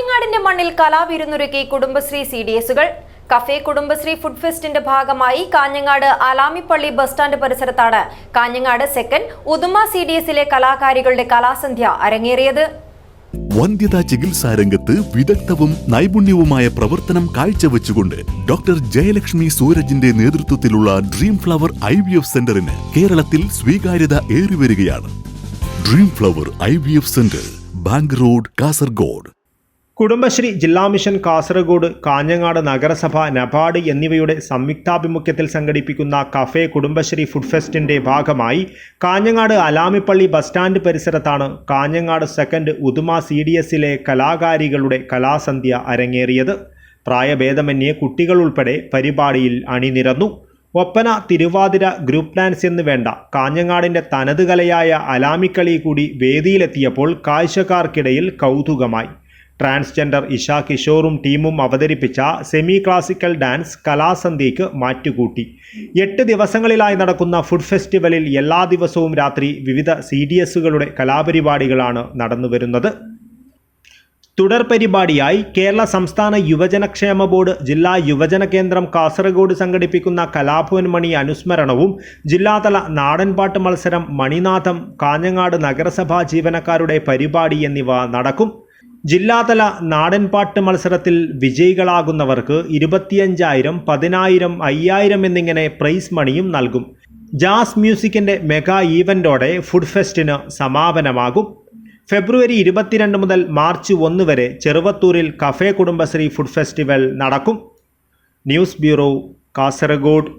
കാഞ്ഞങ്ങാടിന്റെ മണ്ണിൽ കലാവിരുന്നൊരുക്കി Kudumbashree C D എസുകൾ. കഫേ കുടുംബശ്രീ ഫുഡ് ഫെസ്റ്റിന്റെ ഭാഗമായി Kanhangad Alamipalli bus stand പരിസരത്താണ് Kanhangad second Uduma C D എസിലെ കലാകാരികളുടെ കലാസന്ധ്യ അരങ്ങേറിയത്. വന്ധ്യതാ ചികിത്സാ രംഗത്ത് വിദഗ്ധവും നൈപുണ്യവുമായ പ്രവർത്തനം കാഴ്ചവെച്ചുകൊണ്ട് ഡോക്ടർ ജയലക്ഷ്മി സൂരജിന്റെ നേതൃത്വത്തിലുള്ള dream flower I V F സെന്ററിന് കേരളത്തിൽ സ്വീകാര്യത ഏറിവരികയാണ്. Dream flower I V F centre bank road Kasaragod. Kudumbashree ജില്ലാ മിഷൻ കാസർഗോഡ് കാഞ്ഞങ്ങാട് നഗരസഭ നബാർഡ് എന്നിവയുടെ സംയുക്താഭിമുഖ്യത്തിൽ സംഘടിപ്പിക്കുന്ന കഫേ കുടുംബശ്രീ ഫുഡ് ഫെസ്റ്റിന്റെ ഭാഗമായി Kanhangad Alamipalli bus stand പരിസരത്താണ് Kanhangad second Uduma C D എസിലെ കലാകാരികളുടെ കലാസന്ധ്യ അരങ്ങേറിയത്. പ്രായഭേദമന്യേ കുട്ടികൾ ഉൾപ്പെടെ പരിപാടിയിൽ അണിനിരന്നു. ഒപ്പന തിരുവാതിര ഗ്രൂപ്പ് ഡാൻസ് എന്ന് വേണ്ട കാഞ്ഞങ്ങാടിന്റെ തനത് കലയായ അലാമിക്കളി കൂടി വേദിയിലെത്തിയപ്പോൾ കാഴ്ചക്കാർക്കിടയിൽ കൗതുകമായി. ട്രാൻസ്ജെൻഡർ ഇഷ കിഷോറും ടീമും അവതരിപ്പിച്ച സെമി ക്ലാസിക്കൽ ഡാൻസ് കലാസന്ധ്യയ്ക്ക് മാറ്റുകൂട്ടി. എട്ട് ദിവസങ്ങളിലായി നടക്കുന്ന ഫുഡ് ഫെസ്റ്റിവലിൽ എല്ലാ ദിവസവും രാത്രി വിവിധ സി ഡി എസുകളുടെ കലാപരിപാടികളാണ് നടന്നുവരുന്നത്. തുടർ പരിപാടിയായി കേരള സംസ്ഥാന യുവജനക്ഷേമ ബോർഡ് ജില്ലാ യുവജന കേന്ദ്രം കാസർഗോഡ് സംഘടിപ്പിക്കുന്ന കലാഭവൻ മണി അനുസ്മരണവും ജില്ലാതല നാടൻപാട്ട് മത്സരം മണിനാഥം കാഞ്ഞങ്ങാട് നഗരസഭാ ജീവനക്കാരുടെ പരിപാടി എന്നിവ നടക്കും. ജില്ലാതല നാടൻപാട്ട് മത്സരത്തിൽ വിജയികളാകുന്നവർക്ക് ഇരുപത്തിയഞ്ചായിരം പതിനായിരം അയ്യായിരം എന്നിങ്ങനെ പ്രൈസ് മണിയും നൽകും. ജാസ് മ്യൂസിക്കിന്റെ മെഗാ ഈവന്റോടെ ഫുഡ് ഫെസ്റ്റിന് സമാപനമാകും. ഫെബ്രുവരി ഇരുപത്തിരണ്ട് മുതൽ മാർച്ച് ഒന്ന് വരെ ചെറുവത്തൂരിൽ കഫേ കുടുംബശ്രീ ഫുഡ് ഫെസ്റ്റിവൽ നടക്കും. News bureau Kasaragod.